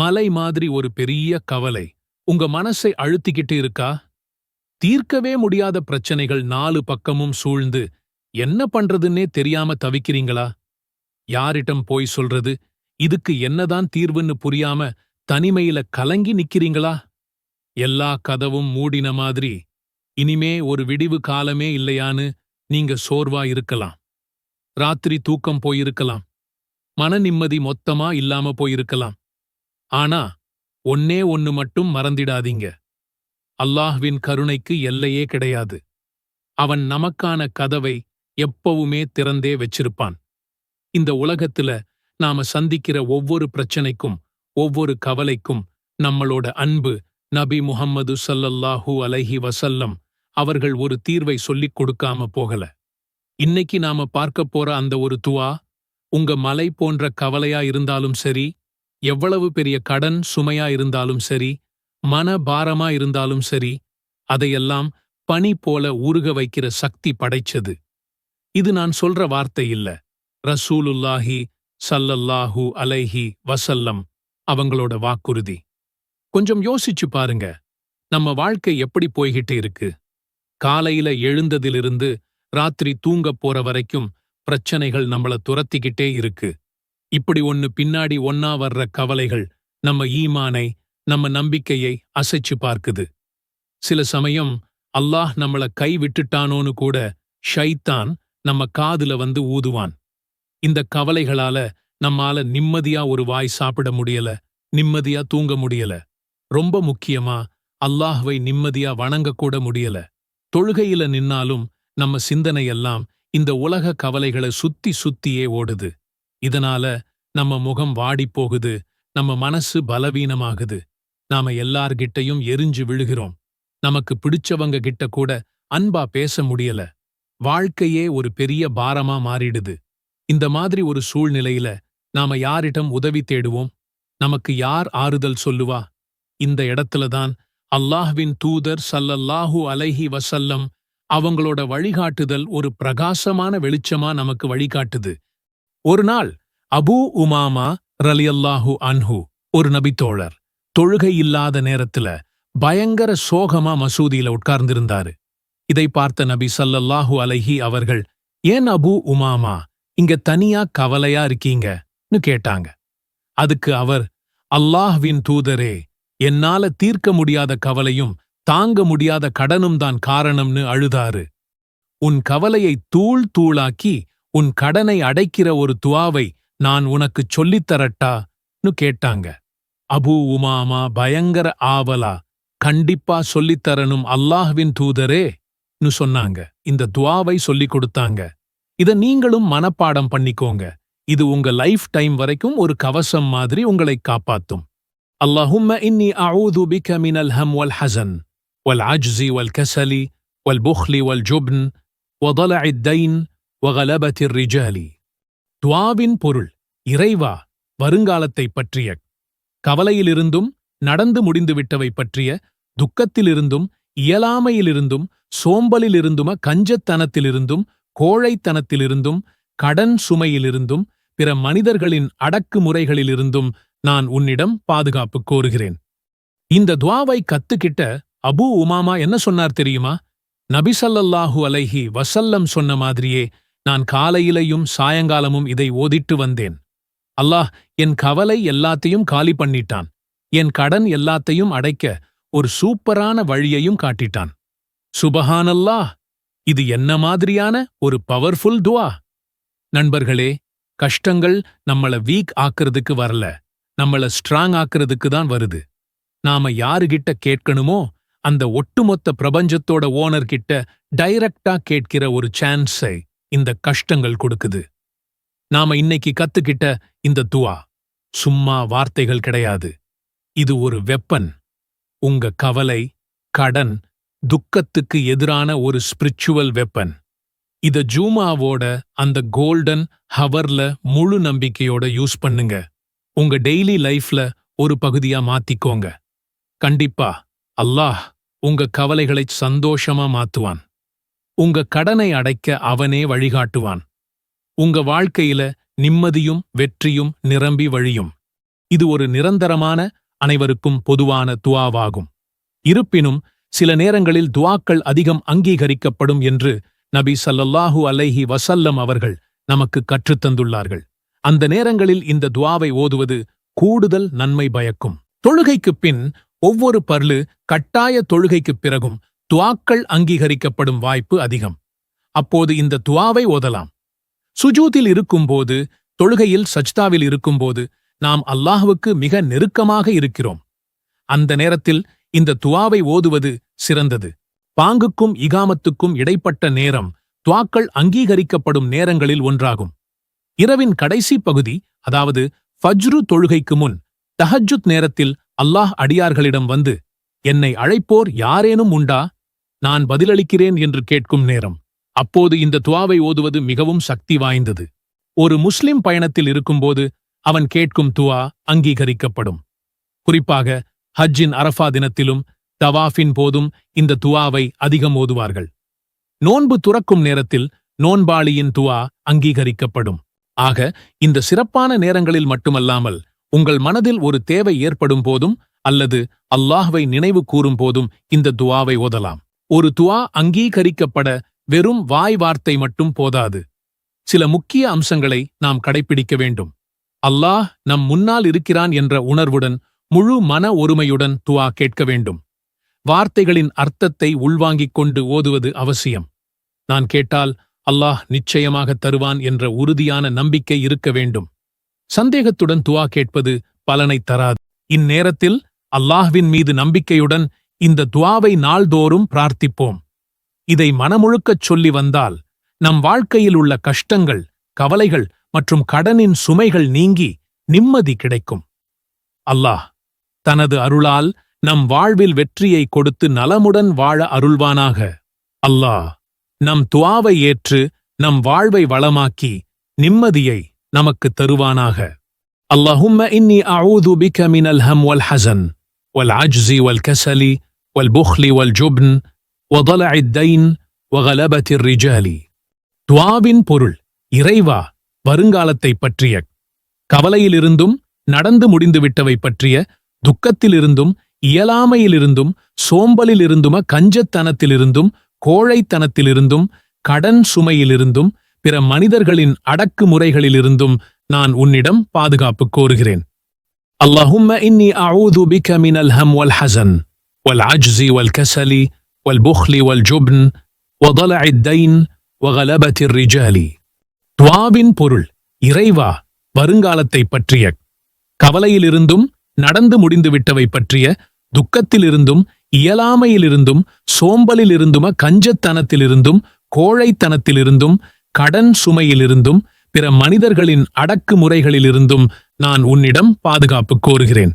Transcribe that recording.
மலை மாதிரி ஒரு பெரிய கவலை. உங்க மனசை அழுத்திக்கிட்டு இருக்கா? தீர்க்கவே முடியாத பிரச்சனைகள் நாலு பக்கமும் சூழ்ந்து என்ன பண்றதுன்னே தெரியாம தவிக்கிறீங்களா? யாரிடம் போய் சொல்றது? இதுக்கு என்னதான் தீர்வுன்னு புரியாம தனிமையில கலங்கி நிக்கிறீங்களா? எல்லா கதவும் மூடின மாதிரி இனிமே ஒரு விடிவு காலமே இல்லையான்னு நீங்க சோர்வா இருக்கலாம். ராத்திரி தூக்கம் போயிருக்கலாம். மன நிம்மதி மொத்தமா இல்லாம போயிருக்கலாம். ஆனா ஒன்னே ஒன்னு மட்டும் மறந்திடாதீங்க. அல்லாஹ்வின் கருணைக்கு எல்லையே கிடையாது. அவன் நமக்கான கதவை எப்பவுமே திறந்தே வச்சிருப்பான். இந்த உலகத்துல நாம சந்திக்கிற ஒவ்வொரு பிரச்சனைக்கும் ஒவ்வொரு கவலைக்கும் நம்மளோட அன்பு நபி முஹம்மது சல்லல்லாஹு அலைஹி வசல்லம் அவர்கள் ஒரு தீர்வை சொல்லிக் கொடுக்காம போகல. இன்னைக்கு நாம பார்க்க போற அந்த ஒரு துவா உங்க மலை போன்ற கவலையா இருந்தாலும் சரி எவ்வளவு பெரிய கடன் சுமையா இருந்தாலும் சரி மன பாரமா இருந்தாலும் சரி அதையெல்லாம் பனி போல உருக வைக்கிற சக்தி படைச்சது. இது நான் சொல்ற வார்த்தை இல்ல. ரசூலுல்லாஹி சல்லல்லாஹு அலைஹி வசல்லம் அவங்களோட வாக்குறுதி. கொஞ்சம் யோசிச்சு பாருங்க. நம்ம வாழ்க்கை எப்படி போய்கிட்டு இருக்கு? காலையில எழுந்ததிலிருந்து ராத்திரி தூங்கப் போற வரைக்கும் பிரச்சனைகள் நம்மள துரத்திக்கிட்டே இருக்கு. இப்படி ஒன்னு பின்னாடி ஒன்னா வர்ற கவலைகள் நம்ம ஈமானை நம்ம நம்பிக்கையை அசைச்சு பார்க்குது. சில சமயம் அல்லாஹ் நம்மள கை விட்டுட்டானோன்னு கூட ஷைத்தான் நம்ம காதுல வந்து ஊதுவான். இந்த கவலைகளால நம்மால நிம்மதியா ஒரு வாய் சாப்பிட முடியல நிம்மதியா தூங்க முடியல. ரொம்ப முக்கியமா அல்லாஹ்வை நிம்மதியா வணங்கக்கூட முடியல. தொழுகையில நின்னாலும் நம்ம சிந்தனையெல்லாம் இந்த உலக கவலைகளை சுத்தி சுத்தியே ஓடுது. இதனால நம்ம முகம் வாடிப் போகுது நம்ம மனசு பலவீனமாகுது. நாம எல்லார்கிட்டயும் எரிஞ்சு விழுகிறோம். நமக்கு பிடிச்சவங்க கிட்ட கூட அன்பா பேச முடியல. வாழ்க்கையே ஒரு பெரிய பாரமா மாறிடுது. இந்த மாதிரி ஒரு சூழ்நிலையில நாம யாரிடம் உதவி தேடுவோம்? நமக்கு யார் ஆறுதல் சொல்லுவா? இந்த இடத்துலதான் அல்லாஹ்வின் தூதர் சல்லல்லாஹு அலைஹி வசல்லம் அவங்களோட வழிகாட்டுதல் ஒரு பிரகாசமான வெளிச்சமா நமக்கு வழிகாட்டுது. ஒரு நாள் அபூ உமாமா ரலியல்லாஹு அன்ஹு ஒரு நபித்தோழர் தொழுகை இல்லாத நேரத்துல பயங்கர சோகமா மசூதியில உட்கார்ந்திருந்தாரு. இதை பார்த்த நபி சல்லல்லாஹு அலஹி அவர்கள் ஏன் அபூ உமாமா இங்க தனியா கவலையா இருக்கீங்கன்னு கேட்டாங்க. அதுக்கு அவர் அல்லாஹ்வின் தூதரே என்னால தீர்க்க முடியாத கவலையும் தாங்க முடியாத கடனும் தான் காரணம்னு அழுதாரு. உன் கவலையை தூள் தூளாக்கி உன் கடனை அடைக்கிற ஒரு துவாவை நான் உனக்குச் சொல்லித்தரட்டான்னு கேட்டாங்க. அபு உமாமா பயங்கர ஆவலா கண்டிப்பா சொல்லித்தரணும் அல்லாஹ்வின் தூதரே னு சொன்னாங்க. இந்த துவாவை சொல்லிக் கொடுத்தாங்க. இத நீங்களும் மனப்பாடம் பண்ணிக்கோங்க. இது உங்க லைஃப் டைம் வரைக்கும் ஒரு கவசம் மாதிரி உங்களை காப்பாத்தும். அல்லாஹும்ம இன்னி அஊது பிக மினல் ஹம் வல் ஹசன் வல் அஜ்ஸி வல் கசலி வல் புஹ்லி வல் ஜுப்ன் வதலஇத் தைன் ஒகலபதிர் ரிஜாலி துவாவின் பொருள் இறைவா வருங்காலத்தைப் பற்றிய கவலையிலிருந்தும் நடந்து முடிந்துவிட்டவை பற்றிய துக்கத்திலிருந்தும் இயலாமையிலிருந்தும் சோம்பலிலிருந்தும கஞ்சத்தனத்திலிருந்தும் கோழைத்தனத்திலிருந்தும் கடன் சுமையிலிருந்தும் பிற மனிதர்களின் அடக்குமுறைகளிலிருந்தும் நான் உன்னிடம் பாதுகாப்பு கோருகிறேன். இந்த துவாவை கத்துக்கிட்ட அபு உமாமா என்ன சொன்னார் தெரியுமா? நபிசல்லல்லாஹு அலைஹி வசல்லம் சொன்ன மாதிரியே நான் காலையிலையும் சாயங்காலமும் இதை ஓதிட்டு வந்தேன். அல்லாஹ் என் கவலை எல்லாத்தையும் காலி பண்ணிட்டான். என் கடன் எல்லாத்தையும் அடைக்க ஒரு சூப்பரான வழியையும் காட்டிட்டான். சுபஹானல்லாஹ் இது என்ன மாதிரியான ஒரு பவர்ஃபுல் துவா நண்பர்களே கஷ்டங்கள் நம்மள வீக் ஆக்குறதுக்கு வரல. நம்மள ஸ்ட்ராங் ஆக்குறதுக்கு தான் வருது. நாம யாருகிட்ட கேட்கணுமோ அந்த ஒட்டுமொத்த பிரபஞ்சத்தோட ஓனர் கிட்ட டைரக்டா கேட்கிற ஒரு சான்ஸை இந்த கஷ்டங்கள் கொடுக்குது. நாம இன்னைக்கு கத்துக்கிட்ட இந்த துவா சும்மா வார்த்தைகள் கிடையாது. இது ஒரு வெப்பன். உங்க கவலை கடன் துக்கத்துக்கு எதிரான ஒரு ஸ்பிரிச்சுவல் வெப்பன். இத ஜூமாவோட அந்த கோல்டன் ஹவர்ல முழு நம்பிக்கையோட யூஸ் பண்ணுங்க. உங்க டெய்லி லைஃப்ல ஒரு பகுதியா மாத்திக்கோங்க. கண்டிப்பா அல்லாஹ் உங்க கவலைகளை சந்தோஷமா மாத்துவான். உங்க கடனை அடைக்க அவனே வழிகாட்டுவான். உங்க வாழ்க்கையில நிம்மதியும் வெற்றியும் நிரம்பி வழியும். இது ஒரு நிரந்தரமான அனைவருக்கும் பொதுவான துவாவாகும். இருப்பினும் சில நேரங்களில் துவாக்கள் அதிகம் அங்கீகரிக்கப்படும் என்று நபி சல்லல்லாஹு அலைஹி வசல்லம் அவர்கள் நமக்கு கற்றுத்தந்துள்ளார்கள் அந்த நேரங்களில் இந்த துவாவை ஓதுவது கூடுதல் நன்மை பயக்கும். தொழுகைக்குப் பின் ஒவ்வொரு பர்லு கட்டாய தொழுகைக்குப் பிறகும் துவாக்கள் அங்கீகரிக்கப்படும் வாய்ப்பு அதிகம். அப்போது இந்த துவாவை ஓதலாம். சுஜூதில் இருக்கும்போது தொழுகையில் சஜ்தாவில் இருக்கும்போது நாம் அல்லாஹுவுக்கு மிக நெருக்கமாக இருக்கிறோம். அந்த நேரத்தில் இந்த துவாவை ஓதுவது சிறந்தது. பாங்குக்கும் இகாமத்துக்கும் இடைப்பட்ட நேரம் துவாக்கள் அங்கீகரிக்கப்படும் நேரங்களில் ஒன்றாகும். இரவின் கடைசி பகுதி அதாவது ஃபஜ்ரு தொழுகைக்கு முன் தஹஜுத் நேரத்தில் அல்லாஹ் அடியார்களிடம் வந்து என்னை அழைப்போர் யாரேனும் உண்டா? நான் பதிலளிக்கிறேன் என்று கேட்கும் நேரம். அப்போது இந்த துவாவை ஓதுவது மிகவும் சக்தி வாய்ந்தது. ஒரு முஸ்லிம் பயணத்தில் இருக்கும்போது அவன் கேட்கும் துவா அங்கீகரிக்கப்படும். குறிப்பாக ஹஜ்ஜின் அரஃபா தினத்திலும் தவாஃபின் போதும் இந்த துவாவை அதிகம் ஓதுவார்கள். நோன்பு துறக்கும் நேரத்தில் நோன்பாளியின் துவா அங்கீகரிக்கப்படும். ஆக இந்த சிறப்பான நேரங்களில் மட்டுமல்லாமல் உங்கள் மனதில் ஒரு தேவை ஏற்படும் போதும் அல்லது அல்லாஹ்வை நினைவு கூறும் போதும் இந்த துவாவை ஓதலாம். ஒரு துவா அங்கீகரிக்கப்பட வெறும் வாய் வார்த்தை மட்டும் போதாது. சில முக்கிய அம்சங்களை நாம் கடைப்பிடிக்க வேண்டும். அல்லாஹ் நம் முன்னால் இருக்கிறான் என்ற உணர்வுடன் முழு மன ஒருமையுடன் துவா கேட்க வேண்டும். வார்த்தைகளின் அர்த்தத்தை உள்வாங்கிக் கொண்டு ஓதுவது அவசியம். நான் கேட்டால் அல்லாஹ் நிச்சயமாக தருவான் என்ற உறுதியான நம்பிக்கை இருக்க வேண்டும். சந்தேகத்துடன் துவா கேட்பது பலனை தராது. இந்நேரத்தில் அல்லாஹ்வின் மீது நம்பிக்கையுடன் இந்த துவாவை நாள்தோறும் பிரார்த்திப்போம். இதை மனமுழுக்கச் சொல்லி வந்தால் நம் வாழ்க்கையில் உள்ள கஷ்டங்கள் கவலைகள் மற்றும் கடனின் சுமைகள் நீங்கி நிம்மதி கிடைக்கும். அல்லாஹ் தனது அருளால் நம் வாழ்வில் வெற்றியை கொடுத்து நலமுடன் வாழ அருள்வானாக. அல்லாஹ் நம் துவாவை ஏற்று நம் வாழ்வை வளமாக்கி நிம்மதியை நமக்கு தருவானாக. அல்லாஹும் இன்னி அவுது பிக மினல் ஹம் வல் ஹசன் வல் அஜ்ஸி வல் கசலி والبخل والجبن وضلع الدين وغلبة الرجال துவாவின் பொருள் இறைவா வருங்காலத்தைப் பற்றிய கவலையிலிருந்தும் நடந்து முடிந்துவிட்டவை பற்றிய துக்கத்திலிருந்தும் இயலாமையிலிருந்தும் சோம்பலிலிருந்தும கஞ்சத்தனத்திலிருந்தும் கோழைத்தனத்திலிருந்தும் கடன் சுமையிலிருந்தும் பிற மனிதர்களின் அடக்குமுறைகளிலிருந்தும் நான் உன்னிடம் பாதுகாப்பு கோருகிறேன் اللهم إني أعوذ بك من الهم والحزن والعجز والكسل والبخل والجبن وضلع الدين وغلبة الرجال துவாவின் பொருள் இறைவா வருங்காலத்தைப் பற்றிய கவலையிலிருந்தும் நடந்து முடிந்துவிட்டவை பற்றிய துக்கத்திலிருந்தும் இயலாமையிலிருந்தும் சோம்பலிலிருந்தும கஞ்சத்தனத்திலிருந்தும் கோழைத்தனத்திலிருந்தும் கடன் சுமையிலிருந்தும் பிற மனிதர்களின் அடக்குமுறைகளிலிருந்தும் நான் உன்னிடம் பாதுகாப்பு கோருகிறேன்